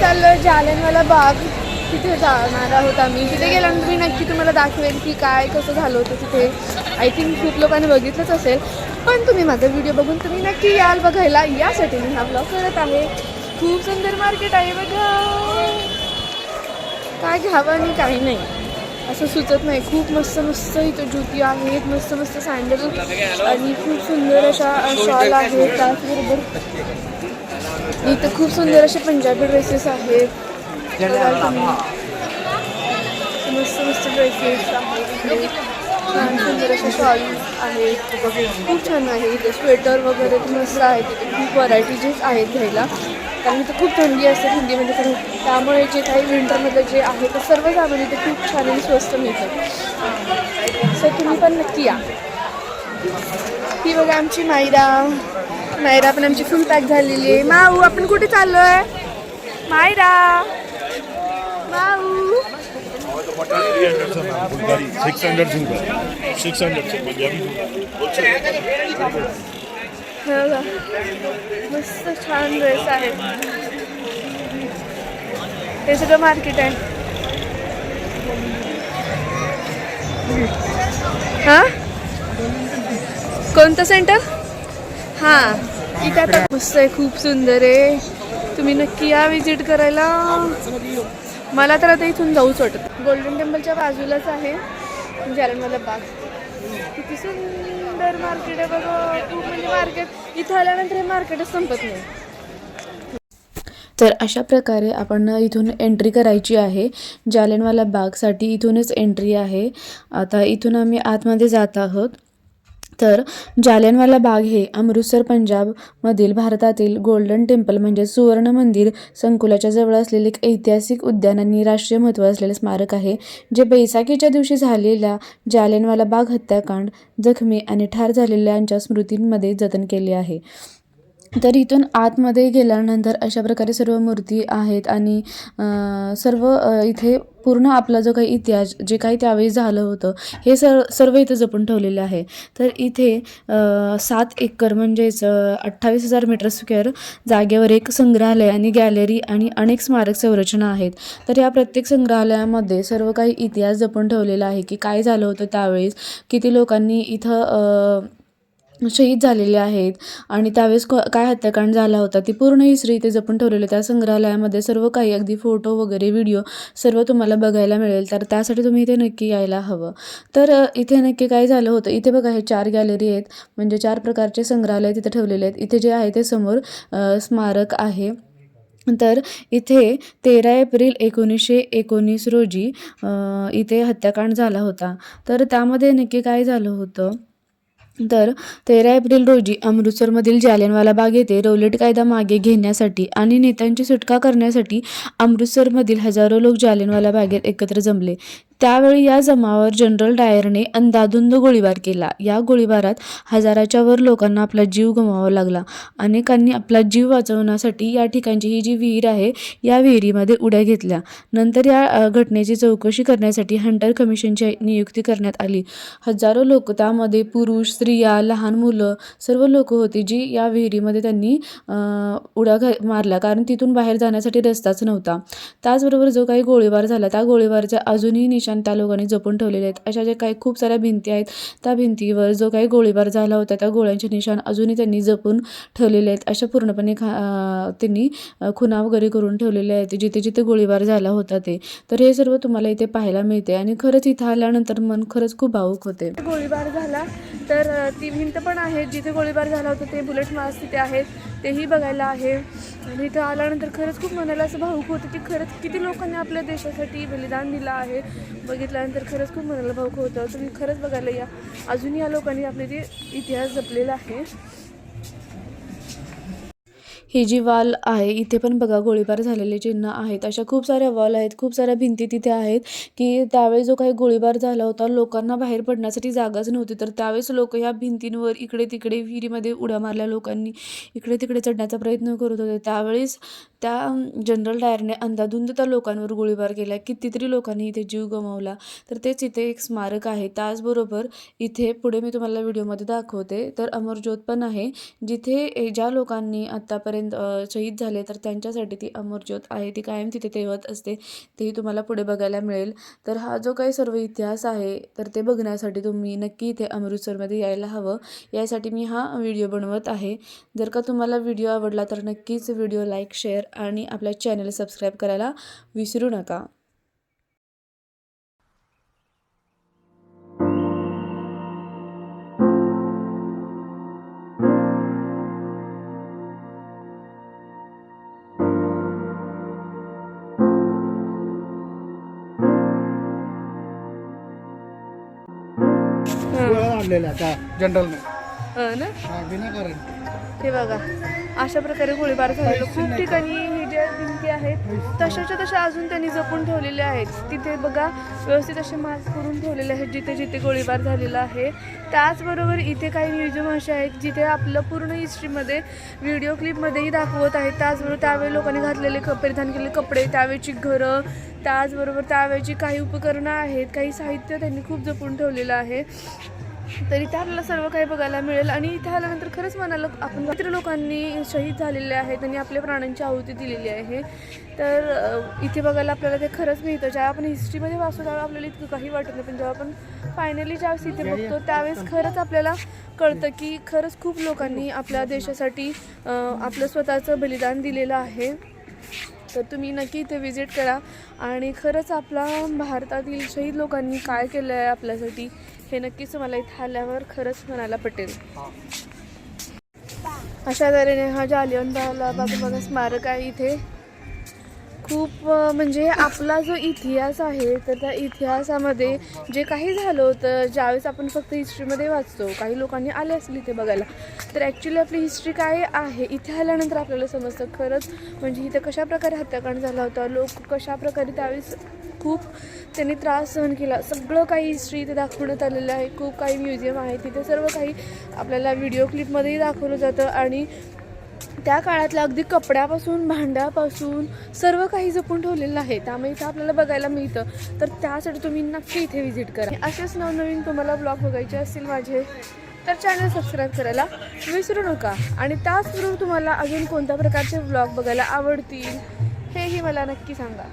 चाललो जालनवाला बाग तिथे जाणार आहोत आम्ही. तिथे गेल्यानंतर मी नक्की तुम्हाला दाखवेन की काय कसं झालं होतं तिथे. आय थिंक खूप लोकांनी बघितलंच असेल. पण तुम्ही माझा व्हिडिओ बघून तुम्ही नक्की याल बघायला. यासाठी मी हा ब्लॉग करत आहे. खूप सुंदर मार्केट आहे बघा. काय घ्यावं आणि काही नाही. असं सुचत नाही. खूप मस्त मस्त इथं ज्योती आहेत. मस्त मस्त सँडल आणि खूप सुंदर अशा शॉल आहेत त्याचबरोबर इथं खूप सुंदर असे पंजाबी ड्रेसेस आहेत. मस्त मस्त ड्रेसेस आहेत. छान सुंदर असे शॉल आहेत. खूप छान आहे इथे. स्वेटर वगैरे मस्त आहेत. इथे खूप व्हरायटीजेस आहेत घ्यायला. कारण इथं खूप थंडी असते थंडीमध्ये पण त्यामुळे जे काही विंटरमध्ये जे आहे ते सर्व सामान इथे खूप छान आणि स्वस्त मिळतं. सो तुम्ही पण नक्की या. ही बघा आमची मायरा मायरा पण आमची फुल पॅक झालेली आहे. माऊ आपण कुठे चाललोय? Myra. Mau. Six hundred six hundred मस्त छान ड्रेस आहे. हे सगळं मार्केट आहे. हा? कोणतं सेंटर हां. इथे आता मस्त आहे खूप सुंदर आहे. तुम्ही नक्की या व्हिजिट करायला. मला तर आता इथून जाऊच वाटत. गोल्डन टेम्पलच्या बाजूलाच आहे. जालनवाला बाग. किती सुंदर मार्केट आहे बघा. खूप म्हणजे मार्केट इथं आल्यानंतर हे मार्केटच संपत नाही. तर अशा प्रकारे आपण इथून एंट्री करायची आहे. जालियनवाला बागसाठी इथूनच एंट्री आहे. आता इथून आम्ही आतमध्ये जात आहोत. तर जालियनवाला बाग हे अमृतसर पंजाबमधील भारतातील गोल्डन टेम्पल म्हणजे सुवर्ण मंदिर संकुलाच्या जवळ असलेले एक ऐतिहासिक उद्यान आणि राष्ट्रीय महत्त्व असलेले स्मारक आहे जे बैसाखीच्या दिवशी झालेल्या जालियनवाला बाग हत्याकांड जखमी आणि ठार झालेल्यांच्या स्मृतींमध्ये जतन केले आहे. तर इथून आतमध्ये गेल्यानंतर अशा प्रकारे सर्व मूर्ती आहेत आणि सर्व इथे पूर्ण आपला जो काही इतिहास जे काही त्यावेळी झालं होतं हे सर सर्व इथं जपून ठेवलेलं आहे. तर इथे सात एकर म्हणजेच अठ्ठावीस हजार मीटर स्क्वेअर जागेवर एक संग्रहालय आणि गॅलरी आणि अनेक स्मारक संरचना आहेत. तर या प्रत्येक संग्रहालयामध्ये सर्व काही इतिहास जपून ठेवलेला आहे की काय झालं होतं त्यावेळेस किती लोकांनी इथं शहीद झालेले आहेत. आणि त्यावेळेस क काय हत्याकांड झाला होता ती पूर्ण हिस्ट्री इथे जपून ठेवलेली आहे. त्या संग्रहालयामध्ये सर्व काही अगदी फोटो वगैरे व्हिडिओ सर्व तुम्हाला बघायला मिळेल. तर त्यासाठी तुम्ही इथे नक्की यायला हवं. तर इथे नक्की काय झालं होतं इथे बघा हे चार गॅलरी आहेत. म्हणजे चार प्रकारचे संग्रहालय तिथे ठेवलेले आहेत. इथे जे आहे ते समोर स्मारक आहे. तर इथे तेरा एप्रिल एकोणीसशे एकोणीस रोजी इथे हत्याकांड झाला होता. तर त्यामध्ये नक्की काय झालं होतं तर तेरा एप्रिल रोजी अमृतसरमधील जालियनवाला बाग येथे रौलट कायदा मागे घेण्यासाठी आणि नेत्यांची सुटका करण्यासाठी अमृतसरमधील हजारो लोक जालियनवाला बागेत एकत्र जमले. त्यावेळी या जमावावर जनरल डायरने अंदाधुंद गोळीबार केला. या गोळीबारात हजाराच्या वर लोकांना आपला जीव गमवावा लागला. अनेकांनी आपला जीव वाचवण्यासाठी या ठिकाणची ही जी विहीर आहे या विहिरीमध्ये उड्या घेतल्या. नंतर या घटनेची चौकशी करण्यासाठी हंटर कमिशनची नियुक्ती करण्यात आली. हजारो लोक त्यामध्ये पुरुष स्त्रिया लहान मुलं सर्व लोक होती जी या विहिरीमध्ये त्यांनी उड्या घा मारल्या. कारण तिथून बाहेर जाण्यासाठी रस्ताच नव्हता. त्याचबरोबर जो काही गोळीबार झाला त्या गोळीबारच्या अजूनही निशा निशाण त्या लोकांनी जपून ठेवलेले आहेत. अशा ज्या काही खूप साऱ्या भिंती आहेत त्या भिंतीवर जो काही गोळीबार झाला होता त्या गोळ्यांचे निशाण अजूनही त्यांनी जपून ठेवलेले आहेत. अशा पूर्णपणे खा त्यांनी खुना खुणा वगैरे करून ठेवलेले आहेत. जिथे जिथे गोळीबार झाला होता ते. तर हे सर्व तुम्हाला इथे पाहायला मिळते आणि खरंच इथं आल्यानंतर मन खरंच खूप भावूक होते. गोळीबार झाला. तर ती भिंत पण आहे जिथे गोळीबार झाला होता ते बुलेट मार्क्स तिथे आहेत. तेही बघायला आहे. आणि इथं आल्यानंतर खरंच खूप मनाला असं भाऊक होतं की खरंच किती लोकांनी आपल्या देशासाठी बलिदान दिलं आहे. बघितल्यानंतर खरंच खूप मनाला भाऊक होतं. तुम्ही खरंच बघायला या. अजून या लोकांनी आपले ते इतिहास जपलेला आहे. ही जी वाल आहे इथे पण बघा गोळीबार झालेले चिन्ह आहेत. अशा खूप साऱ्या वॉल आहेत खूप साऱ्या भिंती तिथे आहेत की त्यावेळी जो काही गोळीबार झाला होता लोकांना बाहेर पडण्यासाठी जागाच नव्हती. तर त्यावेळेस लोक ह्या भिंतींवर इकडे तिकडे विहिरीमध्ये उड्या मारल्या लोकांनी इकडे तिकडे चढण्याचा प्रयत्न करत होते. त्यावेळेस त्या जनरल डायरने अंदाधुंद त्या लोकांवर गोळीबार केला. कितीतरी लोकांनी इथे जीव गमावला. तर तेच इथे एक स्मारक आहे. त्याचबरोबर इथे पुढे मी तुम्हाला व्हिडिओमध्ये दाखवते. तर अमरज्योत पण आहे. जिथे ए- ज्या लोकांनी आत्तापर्यंत शहीद झाले तर त्यांच्यासाठी ती अमरज्योत आहे. ती कायम तिथे तेवत असते. तेही तुम्हाला पुढे बघायला मिळेल. तर हा जो काही सर्व इतिहास आहे तर ते बघण्यासाठी तुम्ही नक्की इथे अमृतसरमध्ये यायला हवं. यासाठी मी हा व्हिडिओ बनवत आहे. जर का तुम्हाला व्हिडिओ आवडला तर नक्कीच व्हिडिओ लाईक शेअर आणि आपल्या चॅनल सबस्क्राईब करायला विसरू नका. त्या जनरलने हं ना? हा, बघा अशा प्रकारे गोळीबार झालेला. खूप ठिकाणी हे ज्या भिंती आहेत तशाच्या तशा अजून त्यांनी जपून ठेवलेल्या आहेत. तिथे बघा व्यवस्थित असे मार्क करून ठेवलेले आहेत जिथे जिथे गोळीबार झालेला आहे. त्याचबरोबर इथे काही म्युझियम असे आहेत जिथे आपलं पूर्ण हिस्ट्रीमध्ये व्हिडिओ क्लिपमध्येही दाखवत आहेत. त्याचबरोबर त्यावेळी लोकांनी घातलेले क परिधान केलेले कपडे त्यावेळची घरं त्याचबरोबर त्यावेळची काही उपकरणं आहेत काही साहित्य त्यांनी खूप जपून ठेवलेलं आहे. तर इथे आपल्याला सर्व काही बघायला मिळेल. आणि इथे आल्यानंतर खरंच मनाला आपण मित्र लोकांनी शहीद झालेले आहेत आणि आपल्या प्राणांची आहुती दिलेली आहे. तर इथे बघायला आपल्याला ते खरंच मिळतं. जेव्हा आपण हिस्ट्रीमध्ये वाचतो त्यावेळेला आपल्याला इतकं काही वाटत नाही. पण जेव्हा आपण फायनली ज्यावेळेस इथे बघतो त्यावेळेस खरंच आपल्याला कळतं की खरंच खूप लोकांनी आपल्या देशासाठी आपलं स्वतःचं बलिदान दिलेलं आहे. तर तुम्ही नक्की इथे विजिट करा. आणि खरंच आपला भारतातील शहीद लोकांनी काय केलं आहे आपल्यासाठी हे नक्कीच मला इथे आल्यावर खरंच म्हणायला पटेल. अशा तऱ्हेने हा जालियनवाला बाग बघा स्मारक आहे इथे. खूप म्हणजे आपला जो इतिहास आहे तर त्या इतिहासामध्ये जे काही झालं होतं ज्यावेळेस आपण फक्त हिस्ट्रीमध्ये वाचतो काही लोकांनी आले असतील इथे बघायला तर ॲक्च्युली आपली हिस्ट्री काय आहे इथे आल्यानंतर आपल्याला समजतं खरंच म्हणजे इथे कशा प्रकारे हत्याकांड झाला होता लोक कशाप्रकारे त्यावेळेस खूप त्यांनी त्रास सहन केला सगळं काही हिस्ट्री इथे दाखवण्यात आलेलं आहे खूप काही म्युझियम आहे तिथे सर्व काही आपल्याला व्हिडिओ क्लिपमध्येही दाखवलं जातं आणि त्या काळातल्या अगदी कपड्यापासून भांड्यापासून सर्व काही जपून ठेवलेलं आहे. त्यामुळे इथं आपल्याला बघायला मिळतं. तर त्यासाठी तुम्ही नक्की इथे व्हिजिट करा. असेच नवनवीन तुम्हाला ब्लॉग बघायचे असतील माझे तर चॅनल सबस्क्राईब करायला विसरू नका. आणि त्याचबरोबर तुम्हाला अजून कोणत्या प्रकारचे ब्लॉग बघायला आवडतील हेही मला नक्की सांगा.